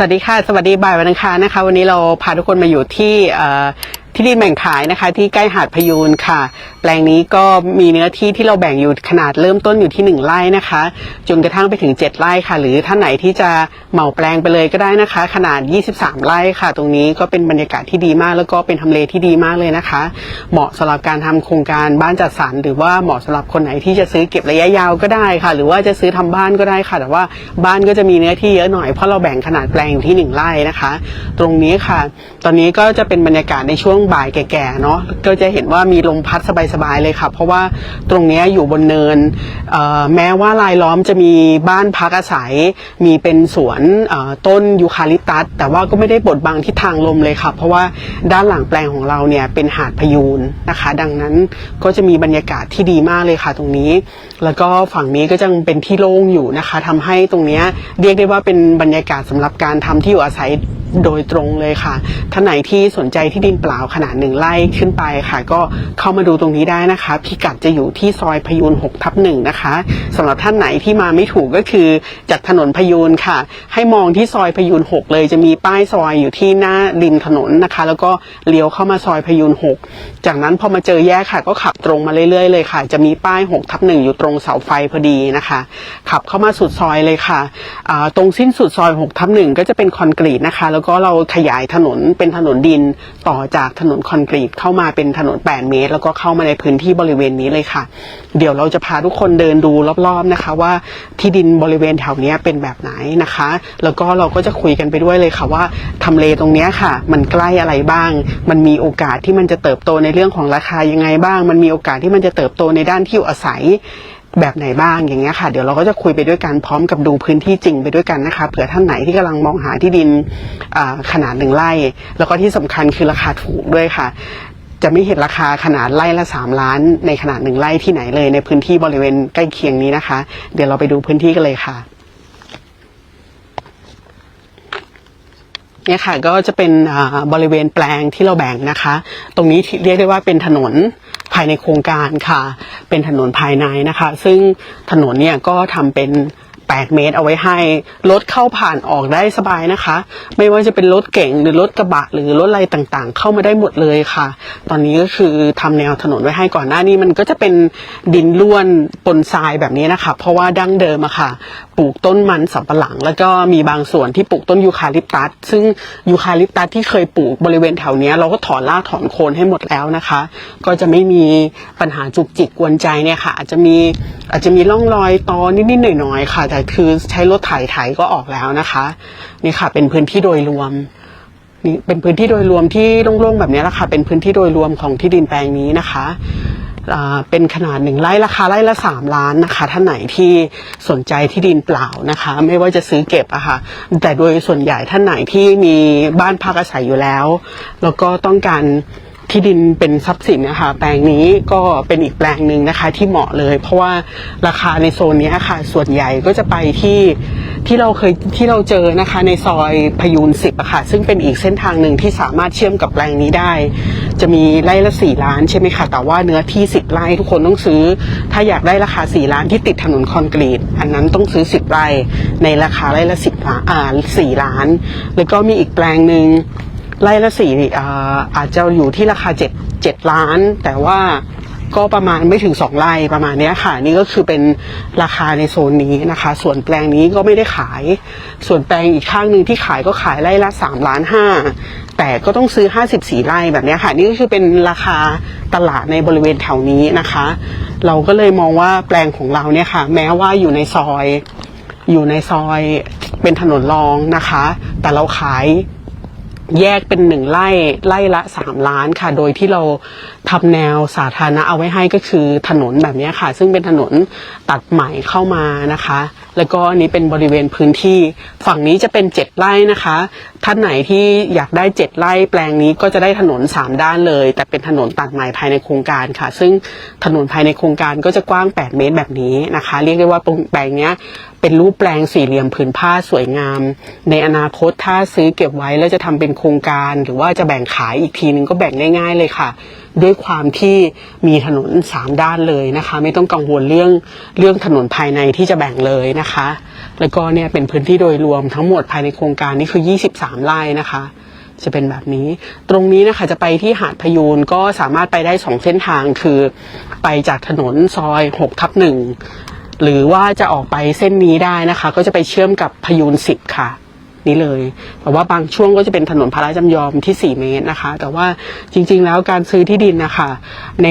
สวัสดีค่ะ สวัสดีบ่ายวันอังคารนะคะ วันนี้เราพาทุกคนมาอยู่ที่ที่ดินแบ่งขายนะคะ ที่ใกล้หาดพยูนค่ะ ลงนี้ก็มีเนื้อที่ที่เราแบ่งอยู่ขนาดเริ่มต้นอยู่ที่ 1ไร่นะคะ จนกระทั่งไปถึง 7ไร่ค่ะ หรือท่านไหนที่จะเหมาแปลงไปเลยก็ได้นะคะ ขนาด 23 ไร่ค่ะ ตรงนี้ก็เป็นบรรยากาศที่ดีมาก แล้วก็เป็นทำเลที่ดีมากเลยนะคะ เหมาะสำหรับการทำโครงการบ้านจัดสรรหรือว่าเหมาะสำหรับคนไหนที่จะซื้อเก็บระยะยาวก็ได้ค่ะ หรือว่าจะซื้อทำบ้านก็ได้ค่ะ แต่ว่าบ้านก็จะมีเนื้อที่เยอะหน่อยเพราะเราแบ่งขนาดแปลงอยู่ที่หนึ่งไร่นะคะ ตรงนี้ค่ะ ตอนนี้ก็จะเป็นบรรยากาศในช่วงบ่ายแก่ๆเนาะก็จะเห็นว่ามีลมพัดสบายๆเลยค่ะเพราะว่าตรงนี้อยู่บนเนิน แม้ว่าลายล้อมจะมีบ้านพักอาศัย มีเป็นสวนต้นยูคาลิปตัส แต่ว่าก็ไม่ได้บดบังทิศทางลมเลยค่ะเพราะว่าด้านหลังแปลงของเราเนี่ยเป็นหาดพยูนนะคะ ดังนั้นก็จะมีบรรยากาศที่ดีมากเลยค่ะตรงนี้ แล้วก็ฝั่งนี้ก็ยังเป็นที่โล่งอยู่นะคะทำให้ตรงนี้เรียกได้ว่าเป็นบรรยากาศสำหรับการทำที่อยู่อาศัยโดยตรงเลยค่ะท่านไหนที่สนใจที่ดินเปล่าขนาดหนึ่งไร่ขึ้นไปค่ะ ก็เข้ามาดูตรงนี้ได้นะคะ พิกัดจะอยู่ที่ซอยพยูน6ทับหนึ่งนะคะสำหรับท่านไหนที่มาไม่ถูกก็คือจากถนนพยูนค่ะ ให้มองที่ซอยพยูน6เลยจะมีป้ายซอยอยู่ที่หน้าริมถนนนะคะ แล้วก็เลี้ยวเข้ามาซอยพยูน6จากนั้นพอมาเจอแยกค่ะ ก็ขับตรงมาเรื่อยๆเลยค่ะ จะมีป้าย6ทับหนึ่งอยู่ตรงเสาไฟพอดีนะคะ ขับเข้ามาสุดซอยเลยค่ะตรงสิ้นสุดซอย6ทับหนึ่งก็จะเป็นคอนกรีตนะคะ แล้วก็เราขยายถนนเป็นถนนดินต่อจากถนนคอนกรีตเข้ามาเป็นถนน 8 เมตร แล้วก็เข้ามาในพื้นที่บริเวณนี้เลยค่ะ เดี๋ยวเราจะพาทุกคนเดินดูรอบๆนะคะ ว่าที่ดินบริเวณแถวนี้เป็นแบบไหนนะคะ แล้วก็เราก็จะคุยกันไปด้วยเลยค่ะว่าทำเลตรงนี้ค่ะ มันใกล้อะไรบ้าง มันมีโอกาสที่มันจะเติบโตในเรื่องของราคายังไงบ้าง มันมีโอกาสที่มันจะเติบโตในด้านที่อยู่อาศัยแบบไหนบ้างอย่างเงี้ยค่ะ เดี๋ยวเราก็จะคุยไปด้วยกันพร้อมกับดูพื้นที่จริงไปด้วยกันนะคะเผื่อท่านไหนที่กำลังมองหาที่ดินขนาดหนึ่งไร่ แล้วก็ที่สำคัญคือราคาถูกด้วยค่ะ จะไม่เห็นราคาขนาดไร่ละสามล้าน ในขนาดหนึ่งไร่ที่ไหนเลยในพื้นที่บริเวณใกล้เคียงนี้นะคะ เดี๋ยวเราไปดูพื้นที่กันเลยค่ะเนี่ยค่ะก็จะเป็นบริเวณแปลงที่เราแบ่งนะคะ ตรงนี้เรียกได้ว่าเป็นถนนภายในโครงการค่ะ เป็นถนนภายในนะคะ ซึ่งถนนเนี่ยก็ทำเป็น 8 เมตรเอาไว้ให้ รถเข้าผ่านออกได้สบายนะคะ ไม่ว่าจะเป็นรถเก๋งหรือรถกระบะหรือรถอะไรต่างๆ เข้ามาได้หมดเลยค่ะ ตอนนี้ก็คือทำแนวถนนไว้ให้ก่อนหน้านี้มันก็จะเป็นดินล้วนปนทรายแบบนี้นะคะ เพราะว่าดั้งเดิมอะค่ะ ปลูกต้นมันสำปะหลัง แล้วก็มีบางส่วนที่ปลูกต้นยูคาลิปตัส ซึ่งยูคาลิปตัสที่เคยปลูกบริเวณแถวนี้เราก็ถอนรากถอนโคนให้หมดแล้วนะคะ ก็จะไม่มีปัญหาจุกจิกกวนใจเนี่ยค่ะ อาจจะมีอาจจะมีร่องรอยตอนิดๆหน่อยๆค่ะแต่คือใช้รถไถไถก็ออกแล้วนะคะนี่ค่ะ เป็นพื้นที่โดยรวมนี่เป็นพื้นที่โดยรวมที่โล่งๆแบบนี้แหละค่ะเป็นพื้นที่โดยรวมของที่ดินแปลงนี้นะคะเป็นขนาดหนึ่งไร่ราคาไร่ละสามล้านนะคะ ท่านไหนที่สนใจที่ดินเปล่านะคะ ไม่ว่าจะซื้อเก็บอะค่ะแต่โดยส่วนใหญ่ท่านไหนที่มีบ้านพักอาศัยอยู่แล้ว แล้วก็ต้องการ ที่ดินเป็นทรัพย์สินนะคะแปลงนี้ก็เป็นอีกแปลงหนึ่งนะคะที่เหมาะเลย เพราะว่าราคาในโซนนี้ค่ะส่วนใหญ่ก็จะไปที่ที่เราเคยที่เราเจอนะคะในซอยพยูนสิบอะค่ะซึ่งเป็นอีกเส้นทางหนึ่งที่สามารถเชื่อมกับแปลงนี้ได้ จะมีไร่ละสี่ล้านใช่ไหมคะแต่ว่าเนื้อที่สิบไร่ทุกคนต้องซื้อ ถ้าอยากได้ราคาสี่ล้านที่ติดถนนคอนกรีต อันนั้นต้องซื้อสิบไร่ในราคาไร่ละสิบล้านอ่าสี่ล้าน แล้วก็มีอีกแปลงหนึ่ง ไร่ละสี่อ่าอาจจะอยู่ที่ราคาเจ็ดเจ็ดล้าน แต่ว่าก็ประมาณไม่ถึงสองไร่ประมาณนี้ค่ะ นี่ก็คือเป็นราคาในโซนนี้นะคะ ส่วนแปลงนี้ก็ไม่ได้ขาย ส่วนแปลงอีกข้างหนึ่งที่ขายก็ขายไร่ละสามล้านห้าแต่ก็ต้องซื้อห้าสิบสี่ไร่แบบนี้ค่ะ นี่ก็คือเป็นราคาตลาดในบริเวณแถวนี้นะคะ เราก็เลยมองว่าแปลงของเราเนี่ยค่ะ แม้ว่าอยู่ในซอย อยู่ในซอยเป็นถนนรองนะคะ แต่เราขาย แยกเป็นหนึ่งไร่ไร่ละสามล้านค่ะ โดยที่เรา ทำแนวสาธารณะเอาไว้ให้ก็คือถนนแบบนี้ค่ะ ซึ่งเป็นถนนตัดใหม่เข้ามานะคะ แล้วก็อันนี้เป็นบริเวณพื้นที่ฝั่งนี้จะเป็นเจ็ดไร่นะคะ ท่านไหนที่อยากได้เจ็ดไร่แปลงนี้ก็จะได้ถนนสามด้านเลย แต่เป็นถนนตัดใหม่ภายในโครงการค่ะ ซึ่งถนนภายในโครงการก็จะกว้าง 8 เมตรแบบนี้นะคะ เรียกได้ว่าแปลงนี้เป็นรูปแปลงสี่เหลี่ยมผืนผ้าสวยงาม ในอนาคตถ้าซื้อเก็บไว้แล้วจะทำเป็นโครงการ หรือว่าจะแบ่งขายอีกทีนึงก็แบ่งง่าย ๆ เลยค่ะ ด้วยความที่มีถนนสามด้านเลยนะคะ ไม่ต้องกังวลเรื่องเรื่องถนนภายในที่จะแบ่งเลยนะคะ แล้วก็เนี่ยเป็นพื้นที่โดยรวมทั้งหมดภายในโครงการนี่คือ 23 ไร่นะคะจะเป็นแบบนี้ ตรงนี้นะคะจะไปที่หาดพยูนก็สามารถไปได้สองเส้นทางคือไปจากถนนซอย6ทับหนึ่งหรือว่าจะออกไปเส้นนี้ได้นะคะ ก็จะไปเชื่อมกับพยูน10 ค่ะ นี่เลย แต่ว่าบางช่วงก็จะเป็นถนนพระราจำยอมที่ 4 เมตรนะคะ แต่ว่าจริง ๆ แล้วการซื้อที่ดินนะคะ ใน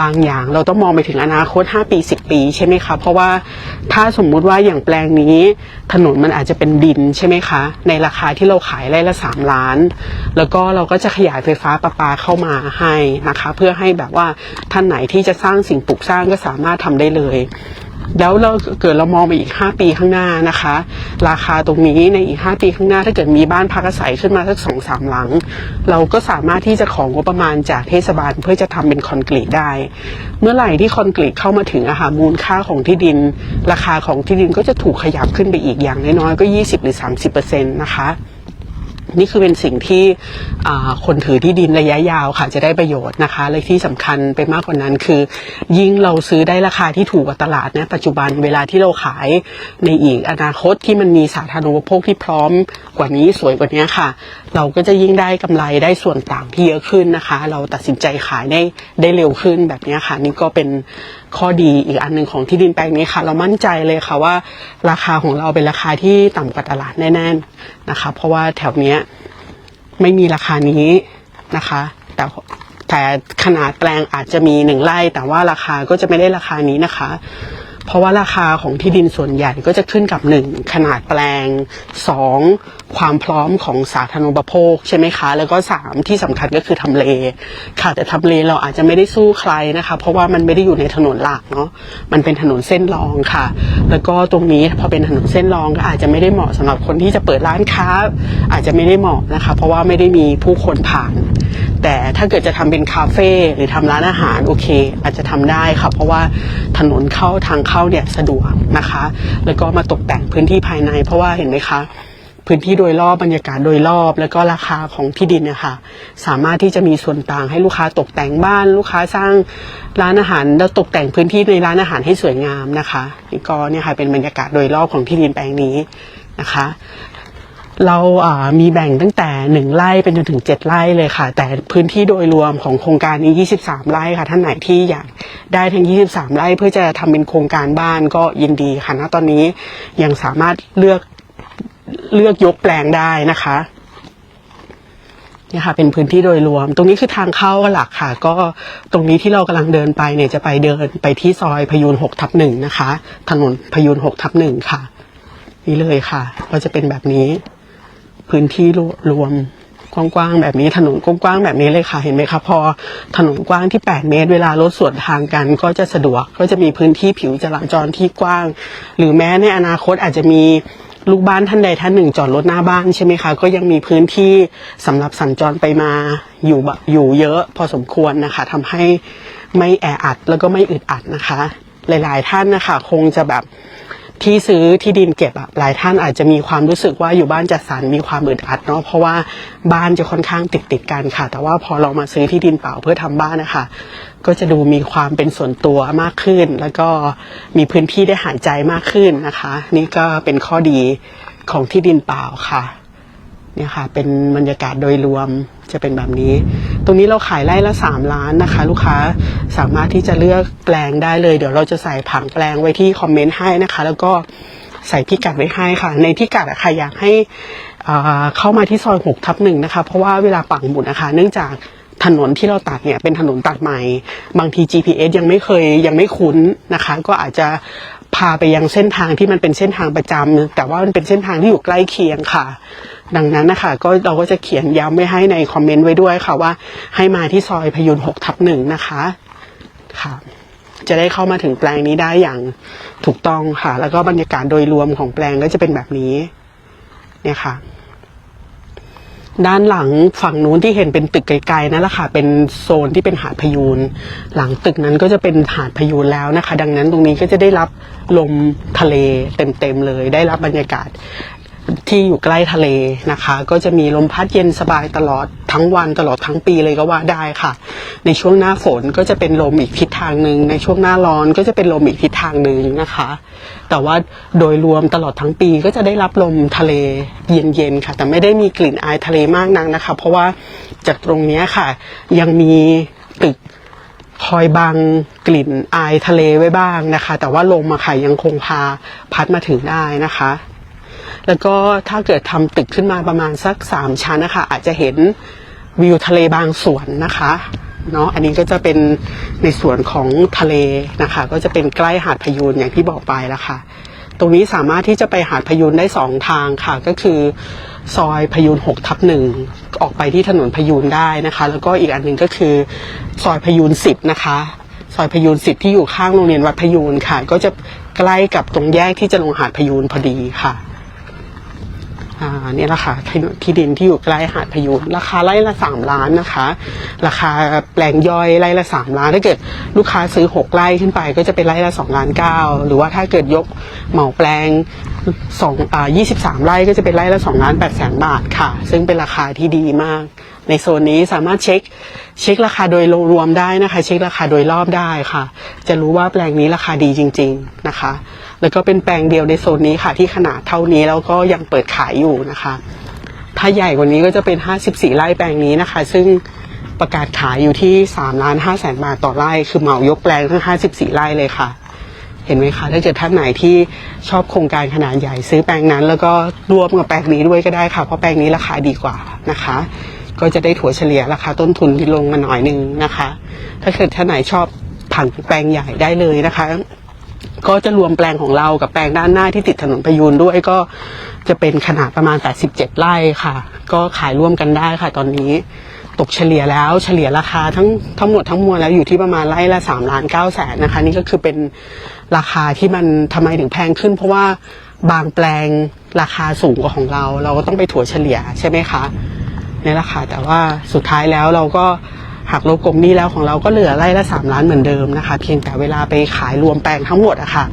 บางอย่างเราต้องมองไปถึงอนาคต 5 ปี 10 ปีใช่ไหมคะ เพราะว่าถ้าสมมุติว่าอย่างแปลงนี้ ถนนมันอาจจะเป็นดินใช่ไหมคะ ในราคาที่เราขายไร่ละ 3 ล้าน แล้วก็เราก็จะขยายไฟฟ้าประปาเข้ามาให้นะคะ เพื่อให้แบบว่าท่านไหนที่จะสร้างสิ่งปลูกสร้างก็สามารถทำได้เลย แล้วเราเกิดเรามองไปอีก 5 ปีข้างหน้านะคะ ราคาตรงนี้ในอีก 5 ปีข้างหน้าถ้าเกิดมีบ้านพักอาศัยขึ้นมาสักสองสามหลัง เราก็สามารถที่จะของงบประมาณจากเทศบาลเพื่อจะทำเป็นคอนกรีตได้ เมื่อไหร่ที่คอนกรีตเข้ามาถึงอาหารมูลค่าของที่ดิน ราคาของที่ดินก็จะถูกขยับขึ้นไปอีกอย่างน้อยๆก็ 20 หรือ 30%นะคะ นี่คือเป็นสิ่งที่คนถือที่ดินระยะยาวค่ะจะได้ประโยชน์นะคะและที่สำคัญไปมากกว่านั้นคือ ยิ่งเราซื้อได้ราคาที่ถูกกว่าตลาดนะปัจจุบันเวลาที่เราขายในอีกอนาคตที่มันมีสาธารณูปโภคที่พร้อมกว่านี้สวยกว่านี้ค่ะ เราก็จะยิ่งได้กำไรได้ส่วนต่างที่เยอะขึ้นนะคะ เราตัดสินใจขายได้ได้เร็วขึ้นแบบนี้ค่ะ นี่ก็เป็นข้อดีอีกอันหนึ่งของที่ดินแปลงนี้ค่ะ เรามั่นใจเลยค่ะว่า ราคาของเราเป็นราคาที่ต่ำกว่าตลาดแน่ๆนะคะ เพราะว่าแถวเนี้ยไม่มีราคานี้นะคะ แต่แต่ขนาดแปลงอาจจะมีหนึ่งไร่แต่ว่าราคาก็จะไม่ได้ราคานี้นะคะ เพราะว่าราคาของที่ดินส่วนใหญ่ก็จะขึ้นกับหนึ่งขนาดแปลงสองความพร้อมของสาธารณูปโภคใช่ไหมคะ แล้วก็สามที่สำคัญก็คือทำเลค่ะแต่ทำเลเราอาจจะไม่ได้สู้ใครนะคะ เพราะว่ามันไม่ได้อยู่ในถนนหลักเนาะมันเป็นถนนเส้นรองค่ะ แล้วก็ตรงนี้พอเป็นถนนเส้นรองก็อาจจะไม่ได้เหมาะสำหรับคนที่จะเปิดร้านค้า อาจจะไม่ได้เหมาะนะคะ เพราะว่าไม่ได้มีผู้คนผ่าน แต่ถ้าเกิดจะทำเป็นคาเฟ่หรือทำร้านอาหารโอเค อาจจะทำได้ค่ะ เพราะว่าถนนเข้าทางเข้าเนี่ยสะดวกนะคะ แล้วก็มาตกแต่งพื้นที่ภายใน เพราะว่าเห็นไหมคะพื้นที่โดยรอบบรรยากาศโดยรอบ แล้วก็ราคาของที่ดินนี่ยค่ะสามารถที่จะมีส่วนต่างให้ลูกค้าตกแต่งบ้าน ลูกค้าสร้างร้านอาหาร แล้วตกแต่งพื้นที่ในร้านอาหารให้สวยงามนะคะนี่ก็เนี่ยค่ะเป็นบรรยากาศโดยรอบของที่ดินแปลงนี้นะคะ เรามีแบ่งตั้งแต่หนึ่งไร่เป็นจนถึงเจ็ดไร่เลยค่ะ แต่พื้นที่โดยรวมของโครงการนี้ 23 ไร่ค่ะ ท่านไหนที่อยากได้ทั้ง 23 ไร่เพื่อจะทำเป็นโครงการบ้านก็ยินดีค่ะณตอนนี้ยังสามารถเลือกเลือกยกแปลงได้นะคะนี่ค่ะเป็นพื้นที่โดยรวม ตรงนี้คือทางเข้าหลักค่ะ ก็ตรงนี้ที่เรากำลังเดินไปเนี่ยจะไปเดินไปที่ซอยพยูน6ทับหนึ่งนะคะ ถนนพยูน6ทับหนึ่งค่ะ นี่เลยค่ะ ก็จะเป็นแบบนี้ พื้นที่รวมกว้างๆแบบนี้ถนนกว้างๆแบบนี้เลยค่ะเห็นไหมคะพอถนนกว้างที่ 8 เมตร เวลารถสวนทางกันก็จะสะดวกก็จะมีพื้นที่ผิวจราจรที่กว้าง หรือแม้ในอนาคตอาจจะมีลูกบ้านท่านใดท่านหนึ่งจอดรถหน้าบ้านใช่ไหมคะ ก็ยังมีพื้นที่สำหรับสัญจรไปมาอยู่แบบอยู่เยอะพอสมควรนะคะทำให้ไม่แออัดแล้วก็ไม่อึดอัดนะคะ หลาย ๆ ท่านนะคะ คงจะแบบ ที่ซื้อที่ดินเก็บอะหลายท่านอาจจะมีความรู้สึกว่าอยู่บ้านจัดสรรมีความอึดอัดเนาะเพราะว่าบ้านจะค่อนข้างติดติดกันค่ะ แต่ว่าพอเรามาซื้อที่ดินเปล่าเพื่อทำบ้านนะคะก็จะดูมีความเป็นส่วนตัวมากขึ้น แล้วก็มีพื้นที่ได้หายใจมากขึ้นนะคะ นี่ก็เป็นข้อดีของที่ดินเปล่าค่ะ เนี่ยค่ะ เป็นบรรยากาศโดยรวมจะเป็นแบบนี้ ตรงนี้เราขายไร่ละสามล้านนะคะ ลูกค้าสามารถที่จะเลือกแปลงได้เลย เดี๋ยวเราจะใส่ผังแปลงไว้ที่คอมเมนต์ให้นะคะ แล้วก็ใส่พิกัดไว้ให้ค่ะ ในพิกัดอะค่ะอยากให้เข้ามาที่ซอยหกทับหนึ่งนะคะ เพราะว่าเวลาปักหมุดนะคะ เนื่องจากถนนที่เราตัดเนี่ยเป็นถนนตัดใหม่ บางที GPS ยังไม่เคยยังไม่คุ้นนะคะ ก็อาจจะ พาไปยังเส้นทางที่มันเป็นเส้นทางประจำแต่ว่ามันเป็นเส้นทางที่อยู่ใกล้เคียงค่ะ ดังนั้นนะคะก็เราก็จะเขียนย้ำไว้ให้ในคอมเมนต์ไว้ด้วยค่ะว่า ให้มาที่ซอยพยุนหกทับหนึ่งนะคะค่ะจะได้เข้ามาถึงแปลงนี้ได้อย่างถูกต้องค่ะ แล้วก็บรรยากาศโดยรวมของแปลงก็จะเป็นแบบนี้เนี่ยค่ะ ด้านหลังฝั่งนู้นที่เห็นเป็นตึกไกลๆนั่นแหละค่ะ เป็นโซนที่เป็นหาดพยูนหลังตึกนั้นก็จะเป็นหาดพยูนแล้วนะคะ ดังนั้นตรงนี้ก็จะได้รับลมทะเลเต็มๆเลย ได้รับบรรยากาศ ที่อยู่ใกล้ทะเลนะคะ ก็จะมีลมพัดเย็นสบายตลอดทั้งวันตลอดทั้งปีเลยก็ว่าได้ค่ะ ในช่วงหน้าฝนก็จะเป็นลมอีกทิศทางหนึ่งในช่วงหน้าร้อนก็จะเป็นลมอีกทิศทางหนึ่งนะคะ แต่ว่าโดยรวมตลอดทั้งปีก็จะได้รับลมทะเลเย็นๆค่ะ แต่ไม่ได้มีกลิ่นอายทะเลมากนักนะคะ เพราะว่าจากตรงนี้ค่ะ ยังมีตึกคอยบังกลิ่นอายทะเลไว้บ้างนะคะ แต่ว่าลมอะค่ะยังคงพาพัดมาถึงได้นะคะ แล้วก็ถ้าเกิดทำตึกขึ้นมาประมาณสักสามชั้นนะคะ อาจจะเห็นวิวทะเลบางส่วนนะคะเนาะอันนี้ก็จะเป็นในส่วนของทะเลนะคะ ก็จะเป็นใกล้หาดพยูนอย่างที่บอกไปแล้วค่ะ ตรงนี้สามารถที่จะไปหาดพยูนได้สองทางค่ะ ก็คือซอยพยูนหกทับหนึ่งออกไปที่ถนนพยูนได้นะคะ แล้วก็อีกอันหนึ่งก็คือซอยพยูนสิบนะคะซอยพยูนสิบที่อยู่ข้างโรงเรียนวัดพยูนค่ะ ก็จะใกล้กับตรงแยกที่จะลงหาดพยูนพอดีค่ะ อ่าเนี่ยแหละค่ะที่ดินที่อยู่ใกล้หาดพยุนราคาไร่ละสามล้านนะคะ ราคาแปลงย่อยไร่ละสามล้าน ถ้าเกิดลูกค้าซื้อหกไร่ขึ้นไปก็จะเป็นไร่ละสองล้านเก้าหรือว่าถ้าเกิดยกเหมาแปลงสองอ่ายี่สิบสามไร่ก็จะเป็นไร่ละสองล้านแปดแสนบาทค่ะ ซึ่งเป็นราคาที่ดีมาก ในโซนนี้สามารถเช็คเช็คราคาโดยรวมได้นะคะ เช็คราคาโดยรอบได้ค่ะ จะรู้ว่าแปลงนี้ราคาดีจริง ๆนะคะ แล้วก็เป็นแปลงเดียวในโซนนี้ค่ะ ที่ขนาดเท่านี้แล้วก็ยังเปิดขายอยู่นะคะ ถ้าใหญ่กว่านี้ก็จะเป็น 54 ไร่แปลงนี้นะคะ ซึ่งประกาศขายอยู่ที่3ล้าน5แสนบาทต่อไร่คือเหมายกแปลงทั้ง 54 ไร่เลยค่ะเห็นไหมคะถ้าเกิดท่านไหนที่ชอบโครงการขนาดใหญ่ซื้อแปลงนั้น แล้วก็รวมกับแปลงนี้ด้วยก็ได้ค่ะ เพราะแปลงนี้ราคาดีกว่านะคะ ก็จะได้ถั่วเฉลี่ยราคาต้นทุนที่ลงมาหน่อยหนึงนะคะ ถ้าเกิดท่านไหนชอบผันแปลงใหญ่ได้เลยนะคะ ก็จะรวมแปลงของเรากับแปลงด้านหน้าที่ติดถนนพยูนด้วยก็จะเป็นขนาดประมาณ 87 ไร่ค่ะ ก็ขายร่วมกันได้ค่ะ ตอนนี้ตกเฉลี่ยแล้วเฉลี่ยราคาทั้งทั้งหมดทั้งมวลแล้วอยู่ที่ประมาณไร่ละ3ล้าน9แสนนะคะ นี่ก็คือเป็นราคาที่มันทำไมถึงแพงขึ้น เพราะว่าบางแปลงราคาสูงกว่าของเรา เราก็ต้องไปถั่วเฉลี่ยใช่ไหมคะ นี่แหละค่ะแต่ว่าสุดท้ายแล้วเราก็หักลบกลมหนี้แล้วของเราก็เหลือไร่ละสามล้านเหมือนเดิมนะคะ เพียงแต่เวลาไปขายรวมแปลงทั้งหมดอะค่ะ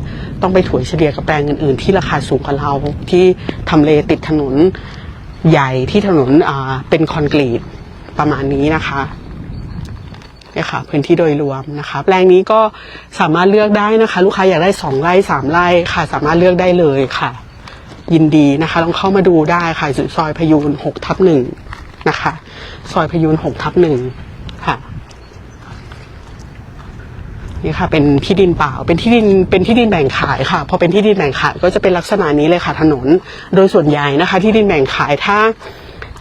ต้องไปถั่วเฉลี่ยกับแปลงอื่นๆ ที่ราคาสูงกว่าเราที่ทำเลติดถนนใหญ่ที่ถนนเป็นคอนกรีตประมาณนี้นะคะเนี่ยค่ะพื้นที่โดยรวมนะคะ แปลงนี้ก็สามารถเลือกได้นะคะ ลูกค้าอยากได้สองไร่สามไร่ค่ะ สามารถเลือกได้เลยค่ะ ยินดีนะคะลองเข้ามาดูได้ค่ะซอยพยูนหกทับหนึ่ง นะคะ ซอยพยูนหกทับหนึ่งค่ะนี่ค่ะ เป็นที่ดินเปล่า เป็นที่ดิน เป็นที่ดินแบ่งขายค่ะ พอเป็นที่ดินแบ่งขายก็จะเป็นลักษณะนี้เลยค่ะถนน โดยส่วนใหญ่นะคะ ที่ดินแบ่งขายถ้า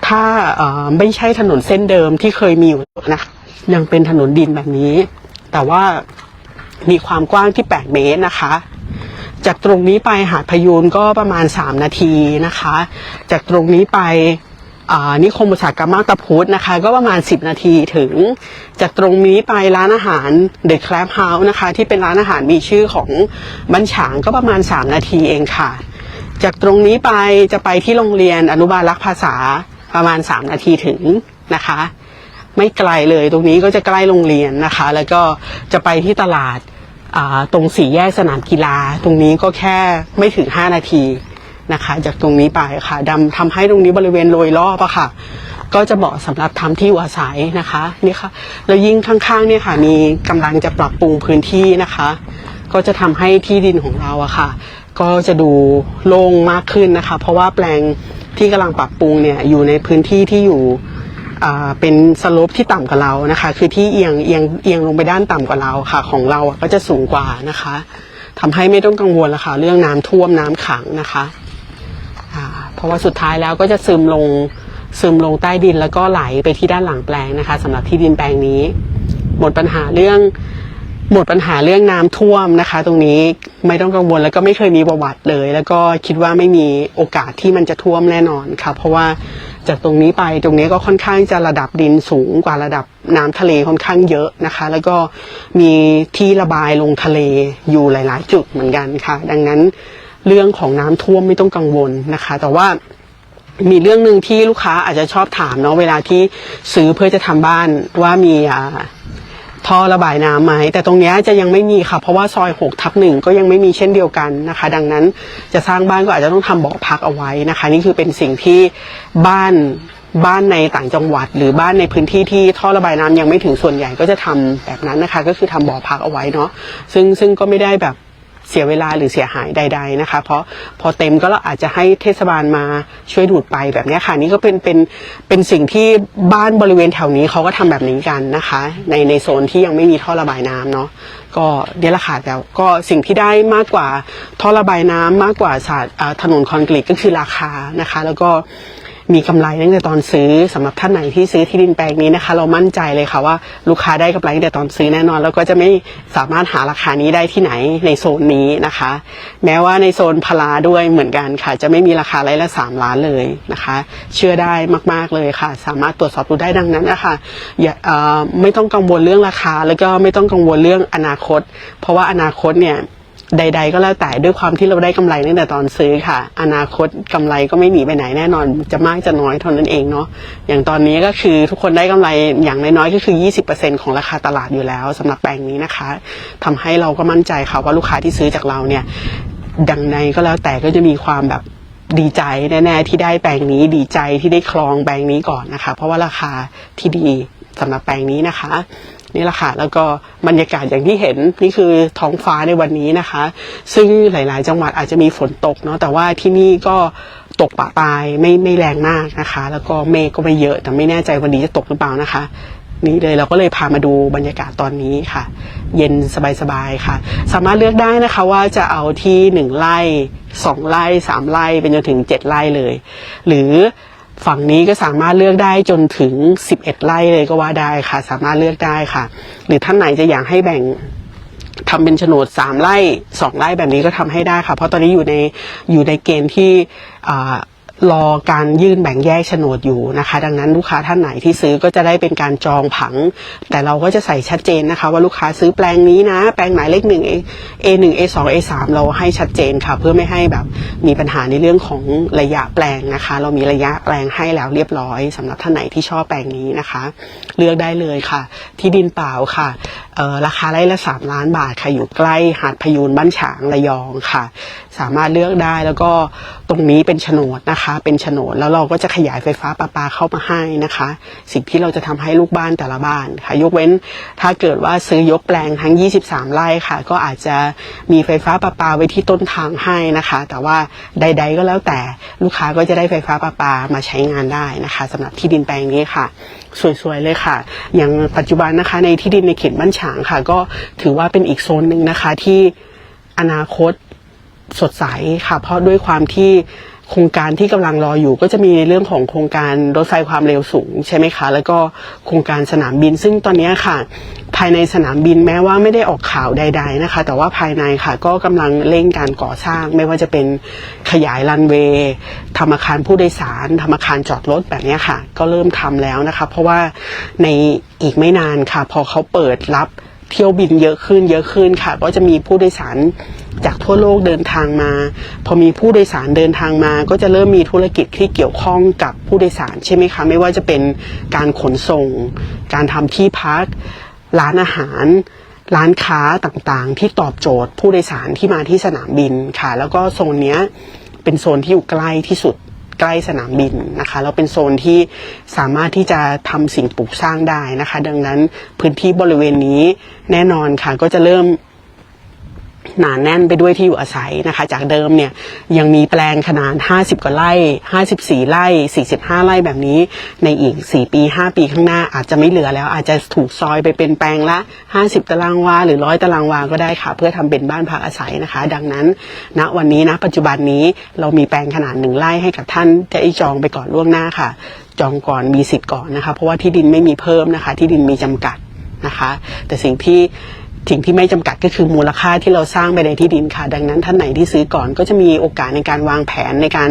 ถ้าไม่ใช่ถนนเส้นเดิมที่เคยมีอยู่นะคะ ยังเป็นถนนดินแบบนี้ แต่ว่ามีความกว้างที่ 8 เมตรนะคะ จากตรงนี้ไปหาดพยูนก็ประมาณ 3 นาทีนะคะ จากตรงนี้ไป นิคมอุตสาหกรรมมาตาพุธนะคะ ก็ประมาณ 10 นาทีถึง จากตรงนี้ไปร้านอาหารเดอะแคลปเฮาส์นะคะ ที่เป็นร้านอาหารมีชื่อของบ้านฉางก็ประมาณ 3 นาทีเองค่ะ จากตรงนี้ไปจะไปที่โรงเรียนอนุบาลรักภาษาประมาณ 3 นาทีถึงนะคะ ไม่ไกลเลยตรงนี้ก็จะใกล้โรงเรียนนะคะ แล้วก็จะไปที่ตลาดตรงสี่แยกสนามกีฬา ตรงนี้ก็แค่ไม่ถึง 5 นาที นะคะ จากตรงนี้ไปค่ะดำทำให้ตรงนี้บริเวณโดยรอบอะค่ะ ก็จะเหมาะสำหรับทำที่อยู่อาศัยนะคะนี่ค่ะแล้วยิ่งข้างๆเนี่ยค่ะ มีกำลังจะปรับปรุงพื้นที่นะคะ ก็จะทำให้ที่ดินของเราอะค่ะ ก็จะดูโล่งมากขึ้นนะคะ เพราะว่าแปลงที่กำลังปรับปรุงเนี่ยอยู่ในพื้นที่ที่อยู่เป็นสโลปที่ต่ำกว่าเรานะคะ คือที่เอียงเอียงเอียงลงไปด้านต่ำกว่าเราค่ะ ของเราก็จะสูงกว่านะคะทำให้ไม่ต้องกังวลละค่ะเรื่องน้ำท่วมน้ำขังนะคะ เพราะว่าสุดท้ายแล้วก็จะซึมลงซึมลงใต้ดินแล้วก็ไหลไปที่ด้านหลังแปลงนะคะสำหรับที่ดินแปลงนี้ หมดปัญหาเรื่องหมดปัญหาเรื่องน้ำท่วมนะคะ ตรงนี้ไม่ต้องกังวลแล้วก็ไม่เคยมีประวัติเลย แล้วก็คิดว่าไม่มีโอกาสที่มันจะท่วมแน่นอนค่ะ เพราะว่าจากตรงนี้ไปตรงนี้ก็ค่อนข้างจะระดับดินสูงกว่าระดับน้ำทะเลค่อนข้างเยอะนะคะ แล้วก็มีที่ระบายลงทะเลอยู่หลาย ๆ จุดเหมือนกันค่ะ ดังนั้น เรื่องของน้ำท่วมไม่ต้องกังวลนะคะ แต่ว่ามีเรื่องหนึ่งที่ลูกค้าอาจจะชอบถามเนาะเวลาที่ซื้อเพื่อจะทำบ้านว่ามีท่อระบายน้ำไหมแต่ตรงนี้จะยังไม่มีค่ะ เพราะว่าซอย6ทับหนึ่งก็ยังไม่มีเช่นเดียวกันนะคะ ดังนั้นจะสร้างบ้านก็อาจจะต้องทำบ่อพักเอาไว้นะคะ นี่คือเป็นสิ่งที่บ้านบ้านในต่างจังหวัด หรือบ้านในพื้นที่ที่ท่อระบายน้ำยังไม่ถึงส่วนใหญ่ก็จะทำแบบนั้นนะคะ ก็คือทำบ่อพักเอาไว้เนาะซึ่งซึ่งก็ไม่ได้แบบ เสียเวลาหรือเสียหายใด ๆนะคะ เพราะพอเต็มก็เราอาจจะให้เทศบาลมาช่วยดูดไปแบบนี้ค่ะ นี่ก็เป็นเป็นเป็นสิ่งที่บ้านบริเวณแถวนี้เขาก็ทำแบบนี้กันนะคะ ในในโซนที่ยังไม่มีท่อระบายน้ำเนาะก็เนี่ยแหละค่ะแต่ก็สิ่งที่ได้มากกว่าท่อระบายน้ำมากกว่าสาดอ่าถนนคอนกรีตก็คือราคานะคะ แล้วก็ มีกำไรตั้งแต่ตอนซื้อสำหรับท่านไหนที่ซื้อที่ดินแปลงนี้นะคะ เรามั่นใจเลยค่ะว่าลูกค้าได้กำไรตั้งแต่ตอนซื้อแน่นอน แล้วก็จะไม่สามารถหาราคานี้ได้ที่ไหนในโซนนี้นะคะ แม้ว่าในโซนพลาด้วยเหมือนกันค่ะ จะไม่มีราคาไร่ละสามล้านเลยนะคะ เชื่อได้มาก ๆเลยค่ะ สามารถตรวจสอบดูได้ดังนั้นนะคะอย่าไม่ต้องกังวลเรื่องราคา แล้วก็ไม่ต้องกังวลเรื่องอนาคต เพราะว่าอนาคตเนี่ย ใด ๆ ก็แล้วแต่ด้วยความที่เราได้กำไรตั้งแต่ตอนซื้อค่ะ อนาคตกำไรก็ไม่หนีไปไหนแน่นอน จะมากจะน้อยเท่านั้นเองเนาะอย่างตอนนี้ก็คือทุกคนได้กำไรอย่างน้อยๆก็คือ 20%ของราคาตลาดอยู่แล้วสำหรับแปลงนี้นะคะทำให้เราก็มั่นใจค่ะว่าลูกค้าที่ซื้อจากเราเนี่ยดังในก็แล้วแต่ก็จะมีความแบบดีใจแน่ๆที่ได้แปลงนี้ดีใจที่ได้ครองแปลงนี้ก่อนนะคะ เพราะว่าราคาที่ดีสำหรับแปลงนี้นะคะ นี่แหละค่ะ แล้วก็บรรยากาศอย่างที่เห็นนี่คือท้องฟ้าในวันนี้นะคะ ซึ่งหลาย ๆ จังหวัดอาจจะมีฝนตกเนาะแต่ว่าที่นี่ก็ตกปะปายไม่ไม่แรงมากนะคะ แล้วก็เมฆก็ไม่เยอะ แต่ไม่แน่ใจวันนี้จะตกหรือเปล่านะคะนี่เลยเราก็เลยพามาดูบรรยากาศตอนนี้ค่ะ เย็นสบายๆค่ะ สามารถเลือกได้นะคะว่าจะเอาที่หนึ่งไร่สองไร่สามไร่เป็นจนถึงเจ็ดไร่เลย หรือ ฝั่งนี้ก็สามารถเลือกได้จนถึงสิบเอ็ดไร่เลยก็ว่าได้ค่ะ สามารถเลือกได้ค่ะ หรือท่านไหนจะอยากให้แบ่งทำเป็นโฉนดสามไร่สองไร่แบบนี้ก็ทำให้ได้ค่ะ เพราะตอนนี้อยู่ในอยู่ในเกณฑ์ที่อ่า รอการยื่นแบ่งแยกโฉนดอยู่นะคะ ดังนั้นลูกค้าท่านไหนที่ซื้อก็จะได้เป็นการจองผัง แต่เราก็จะใส่ชัดเจนนะคะ ว่าลูกค้าซื้อแปลงนี้นะ แปลงหมายเลขหนึ่ง A หนึ่ง A สอง A สามเราให้ชัดเจนค่ะ เพื่อไม่ให้แบบมีปัญหาในเรื่องของระยะแปลงนะคะ เรามีระยะแปลงให้แล้วเรียบร้อยสำหรับท่านไหนที่ชอบแปลงนี้นะคะ เลือกได้เลยค่ะ ที่ดินเปล่าค่ะราคาไร่ละสามล้านบาทค่ะอยู่ใกล้หาดพยูนบ้านฉางระยองค่ะ สามารถเลือกได้แล้วก็ตรงนี้เป็นโฉนดนะคะเป็นโฉนดแล้วเราก็จะขยายไฟฟ้าประปาเข้ามาให้นะคะ สิ่งที่เราจะทำให้ลูกบ้านแต่ละบ้านค่ะ ยกเว้นถ้าเกิดว่าซื้อยกแปลงทั้ง 23 ไร่ค่ะ ก็อาจจะมีไฟฟ้าประปาไว้ที่ต้นทางให้นะคะ แต่ว่าใด ๆ ก็แล้วแต่ลูกค้าก็จะได้ไฟฟ้าประปามาใช้งานได้นะคะสำหรับที่ดินแปลงนี้ค่ะ สวยๆเลยค่ะ อย่างปัจจุบันนะคะในที่ดินในเขตบ้านฉางค่ะ ก็ถือว่าเป็นอีกโซนหนึ่งนะคะที่อนาคตสดใสค่ะ เพราะด้วยความที่ โครงการที่กำลังรออยู่ก็จะมีในเรื่องของโครงการรถไฟความเร็วสูงใช่ไหมคะ แล้วก็โครงการสนามบิน ซึ่งตอนนี้ค่ะ ภายในสนามบินแม้ว่าไม่ได้ออกข่าวใด ๆนะคะ แต่ว่าภายในค่ะก็กำลังเร่งการก่อสร้าง ไม่ว่าจะเป็นขยายรันเวย์ทำอาคารผู้โดยสารทำอาคารจอดรถแบบนี้ค่ะ ก็เริ่มทำแล้วนะคะ เพราะว่าในอีกไม่นานค่ะ พอเขาเปิดรับ เที่ยวบินเยอะขึ้นเยอะขึ้นค่ะ ก็จะมีผู้โดยสารจากทั่วโลกเดินทางมา พอมีผู้โดยสารเดินทางมา ก็จะเริ่มมีธุรกิจที่เกี่ยวข้องกับผู้โดยสารใช่ไหมคะไม่ว่าจะเป็นการขนส่ง การทำที่พัก ร้านอาหาร ร้านค้าต่างๆ ที่ตอบโจทย์ผู้โดยสารที่มาที่สนามบินค่ะ แล้วก็โซนเนี้ยเป็นโซนที่อยู่ใกล้ที่สุด ใกล้สนามบินนะคะแล้วเป็นโซนที่สามารถที่จะทำสิ่งปลูกสร้างได้นะคะ ดังนั้นพื้นที่บริเวณนี้แน่นอนค่ะก็จะเริ่ม หนาแน่นไปด้วยที่อยู่อาศัยนะคะ จากเดิมเนี่ยยังมีแปลงขนาด 50 กว่าไร่ 54 ไร่ 45 ไร่แบบนี้ ในอีก 4 ปี 5 ปีข้างหน้าอาจจะไม่เหลือแล้ว อาจจะถูกซอยไปเป็นแปลงละ 50 ตารางวา หรือ 100 ตารางวาก็ได้ค่ะ เพื่อทำเป็นบ้านพักอาศัยนะคะ ดังนั้นณวันนี้นะปัจจุบันนี้เรามีแปลงขนาดหนึ่งไร่ให้กับท่านจะได้จองไปก่อนล่วงหน้าค่ะ จองก่อนมีสิทธิ์ก่อนนะคะ เพราะว่าที่ดินไม่มีเพิ่มนะคะ ที่ดินมีจำกัดนะคะ แต่สิ่งที่ สิ่งที่ไม่จำกัดก็คือมูลค่าที่เราสร้างไปในที่ดินค่ะ ดังนั้นท่านไหนที่ซื้อก่อนก็จะมีโอกาสในการวางแผนในการ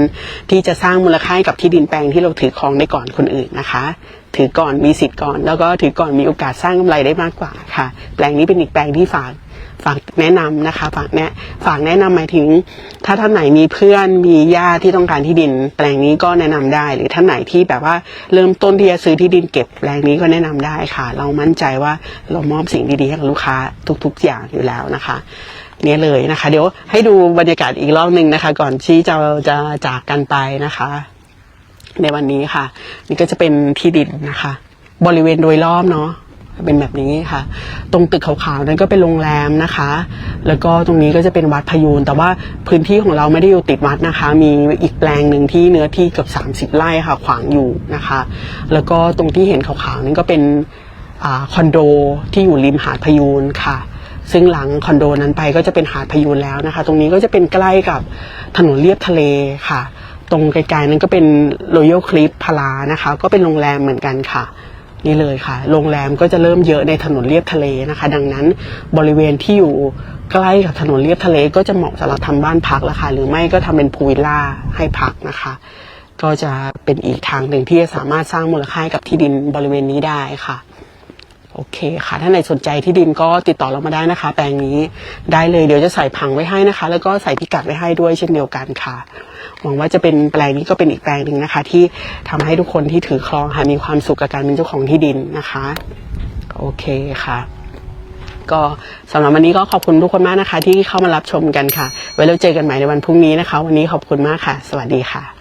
ที่จะสร้างมูลค่าให้กับที่ดินแปลงที่เราถือครองได้ก่อนคนอื่นนะคะ ถือก่อนมีสิทธิ์ก่อน แล้วก็ถือก่อนมีโอกาสสร้างกำไรได้มากกว่าค่ะ แปลงนี้เป็นอีกแปลงที่ฝาก ฝากแนะนำนะคะ ฝากแนะฝากแนะนำหมายถึง ถ้าท่านไหนมีเพื่อนมีญาติที่ต้องการที่ดิน แปลงนี้ก็แนะนำได้ หรือท่านไหนที่แบบว่าเริ่มต้นที่จะซื้อที่ดินเก็บแปลงนี้ก็แนะนำได้ค่ะ เรามั่นใจว่าเรามอบสิ่งดีๆให้กับลูกค้าทุก ๆ อย่างอยู่แล้วนะคะเนี่ยเลยนะคะ เดี๋ยวให้ดูบรรยากาศอีกรอบหนึ่งนะคะ ก่อนที่จะจะจากกันไปนะคะ ในวันนี้ค่ะ นี่ก็จะเป็นที่ดินนะคะ บริเวณโดยรอบเนาะ เป็นแบบนี้ค่ะ ตรงตึกขาวๆนั้นก็เป็นโรงแรมนะคะ แล้วก็ตรงนี้ก็จะเป็นวัดพยูน แต่ว่าพื้นที่ของเราไม่ได้อยู่ติดวัดนะคะ มีอีกแปลงหนึ่งที่เนื้อที่เกือบ30 ไร่ค่ะ ขวางอยู่นะคะ แล้วก็ตรงที่เห็นขาวๆนั้นก็เป็นอคอนโดที่อยู่ริมหาดพยูนค่ะ ซึ่งหลังคอนโดนั้นไปก็จะเป็นหาดพยูนแล้วนะคะ ตรงนี้ก็จะเป็นใกล้กับถนนเลียบทะเลค่ะ ตรงไกลๆนั้นก็เป็น Royal Cliff พลานะคะ ก็เป็นโรงแรมเหมือนกันค่ะ นี่เลยค่ะ โรงแรมก็จะเริ่มเยอะในถนนเลียบทะเลนะคะ ดังนั้นบริเวณที่อยู่ใกล้กับถนนเลียบทะเลก็จะเหมาะสำหรับทำบ้านพักแล้วค่ะ หรือไม่ก็ทำเป็นพูลวิลล่าให้พักนะคะ ก็จะเป็นอีกทางหนึ่งที่จะสามารถสร้างมูลค่าให้กับที่ดินบริเวณนี้ได้ค่ะ โอเคค่ะ ถ้าไหนสนใจที่ดินก็ติดต่อเรามาได้นะคะ แปลงนี้ได้เลยเดี๋ยวจะใส่ผังไว้ให้นะคะ แล้วก็ใส่พิกัดไว้ให้ด้วยเช่นเดียวกันค่ะ หวังว่าจะเป็นแปลงนี้ก็เป็นอีกแปลงหนึ่งนะคะ ที่ทำให้ทุกคนที่ถือครองค่ะมีความสุขกับการเป็นเจ้าของที่ดินนะคะ โอเคค่ะก็สำหรับวันนี้ก็ขอบคุณทุกคนมากนะคะ ที่เข้ามารับชมกันค่ะ ไว้เราเจอกันใหม่ในวันพรุ่งนี้นะคะ วันนี้ขอบคุณมากค่ะ สวัสดีค่ะ